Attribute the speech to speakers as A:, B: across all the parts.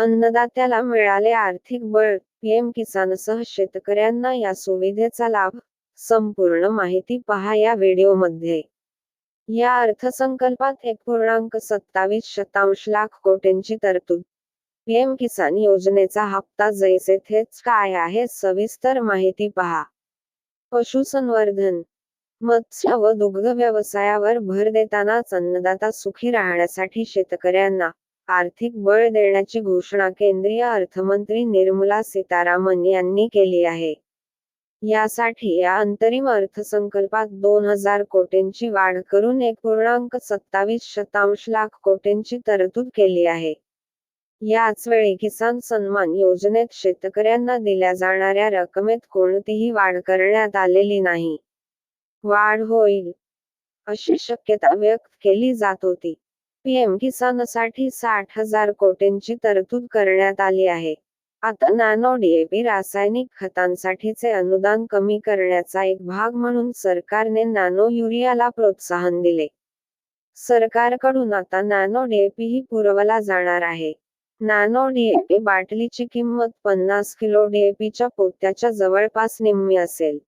A: अन्नदात्याला मिळाले आर्थिक बळ पीएम किसानसह शेतकऱ्यांना या सुविधेचा लाभ. संपूर्ण माहिती पहा या व्हिडिओमध्ये. या अर्थसंकल्पात एक पूर्णांक सत्तावीस शतांश लाख कोटींची तरतूद. पीएम किसान योजनेचा हप्ता जैसे थेच काय आहे सविस्तर माहिती पहा. पशुसंवर्धन मत्स्य व दुग्ध व्यवसायावर भर देतानाच अन्नदाता सुखी राहण्यासाठी शेतकऱ्यांना आर्थिक बळ देण्याची घोषणा केंद्रीय अर्थमंत्री निर्मला सीतारामन यांनी केली आहे. यासाठी या अंतरिम अर्थसंकल्पात दोन हजार कोटींची वाढ करून एक पूर्णांक सत्तावीस शतांश लाख कोटींची तरतूद केली आहे. याच वेळी किसान सन्मान योजनेत शेतकऱ्यांना दिल्या जाणाऱ्या रकमेत कोणतीही वाढ करण्यात आलेली नाही. वाढ होईल अशी शक्यता व्यक्त केली जात होती. पीएम किसानसाठी साठ हजार कोटींची तरतूद करण्यात आली आहे. आता नॅनो डीएपी रासायनिक खतांसाठीचे अनुदान कमी करण्याचा एक भाग म्हणून सरकारने नॅनो युरियाला प्रोत्साहन दिले. सरकारकडून आता नॅनो डीएपीही पुरवला जाणार आहे. नॅनो डीएपी बाटलीची किंमत पन्नास किलो डीएपीच्या पोत्याच्या जवळपास निम्मी असेल.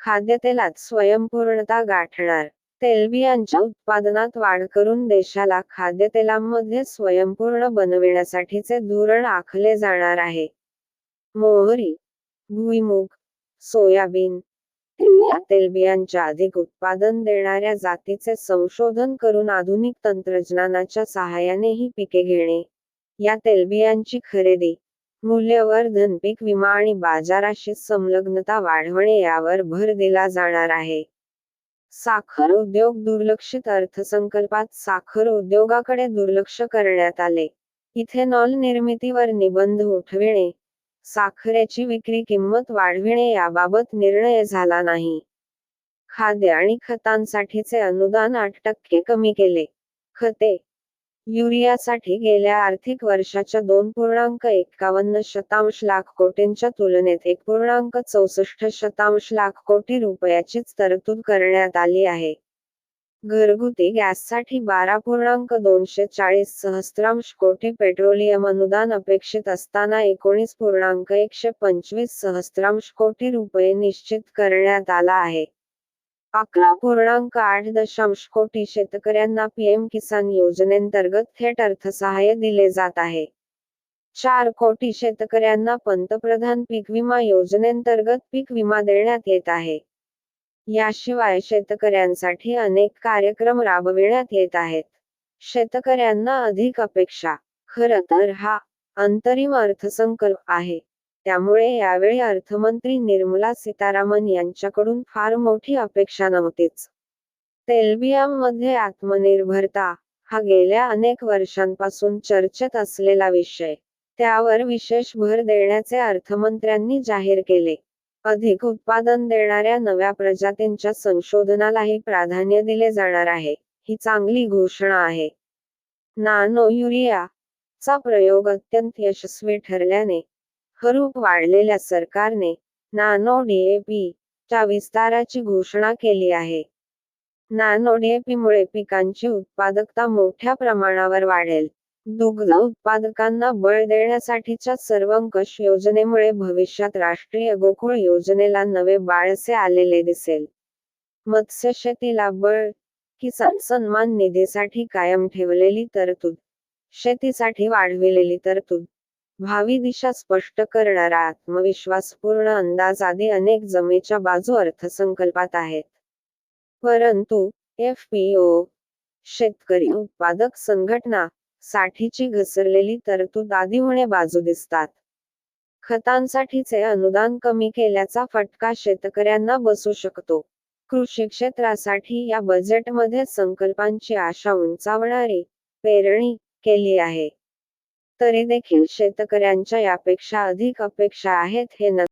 A: खाद्यतेलात स्वयंपूर्णता गाठणार. तेलबियांच्या उत्पादनात वाढ करून देशाला खाद्यतेलांमध्ये स्वयंपूर्ण बनविण्यासाठीचे धोरण आखले जाणार आहे. मोहरी भुईमुग सोयाबीन तेलबियांच्या अधिक उत्पादन देणाऱ्या जातीचे संशोधन करून आधुनिक तंत्रज्ञानाच्या सहाय्याने ही पिके घेणे. या तेलबियांची खरेदी मूल्यवर्धन पीक विमा आणि बाजाराशी संलग्नता वाढवणे यावर भर दिला जाणार आहे. साखर उद्योग दुर्लक्षित अर्थसंकल्पात साखर उद्योगाकडे दुर्लक्ष करण्यात आले. इथेनॉल निर्मितीवर निबंध उठविणे साखरेची विक्री किंमत वाढविणे याबाबत निर्णय झाला नाही. खाद्य आणि खतांसाठीचे अनुदान आठ टक्के कमी केले. खते युरियासाठी गेल्या आर्थिक वर्षाच्या दोन पूर्णांक एकावन्न शतांश लाख कोटींच्या तुलनेत एक पूर्णांक चौसष्ट शतांश लाख कोटी रुपयाचीच तरतूद करण्यात आली आहे. घरगुती गॅससाठी बारा पूर्णांक दोनशे चाळीस सहस्त्रांश कोटी पेट्रोलियम अनुदान अपेक्षित असताना एकोणीस पूर्णांक एकशे पंचवीस सहस्त्रांश कोटी रुपये निश्चित करण्यात आला आहे. अकरा पूर्णांक आठ दशांश कोटी शेतकऱ्यांना पीएम किसान योजनेंतर्गत थेट अर्थसहाय्य दिले जात आहे. चार कोटी शेतकऱ्यांना पंतप्रधान पीक विमा योजनेंतर्गत पीक विमा देण्यात येत आहे. याशिवाय शेतकऱ्यांसाठी अनेक कार्यक्रम राबविण्यात येत आहेत. शेतकऱ्यांना अधिक अपेक्षा खरं तर हा अंतरिम अर्थसंकल्प आहे. त्यामुळे यावेळी अर्थमंत्री निर्मला सीतारामन यांच्याकडून फार मोठी अपेक्षा नव्हतीच. तेलबियामध्ये आत्मनिर्भरता हा गेल्या अनेक वर्षांपासून चर्चेत असलेला विषय. त्यावर विशेष भर देण्याचे अर्थमंत्र्यांनी जाहीर केले. अधिक उत्पादन देणाऱ्या नव्या प्रजातींच्या संशोधनालाही प्राधान्य दिले जाणार आहे ही चांगली घोषणा आहे. नानो युरिया चा प्रयोग अत्यंत यशस्वी ठरल्याने हरूप वाढलेल्या सरकारने नानो डीएपी च्या विस्ताराची घोषणा केली आहे. नानो डीएपी मुळे पिकांची उत्पादकता मोठ्या प्रमाणावर वाढेल. दुग्ध उत्पादकांना बळ देण्यासाठीच्या सर्वंकष योजनेमुळे भविष्यात राष्ट्रीय गोकुळ योजनेला नवे बाळसे आलेले दिसेल. मत्स्यशेतीला बळ किसान सन्मान निधीसाठी कायम ठेवलेली तरतूद शेतीसाठी वाढविलेली तरतूद. भावी दिशा स्पष्ट करणारा आत्मविश्वासपूर्ण अंदाज आदी अनेक जमेच्या बाजू अर्थसंकल्पात आहेत. परंतु एफ शेतकरी उत्पादक संघटना साठीची घसरलेली तरतूद आदी होणे बाजू दिसतात. खतांसाठीचे अनुदान कमी केल्याचा फटका शेतकऱ्यांना बसू शकतो. कृषी क्षेत्रासाठी या बजेटमध्ये संकल्पांची आशा उंचावणारी पेरणी केली आहे. तरी देखील शेतकऱ्यांच्या यापेक्षा अधिक अपेक्षा आहेत हे न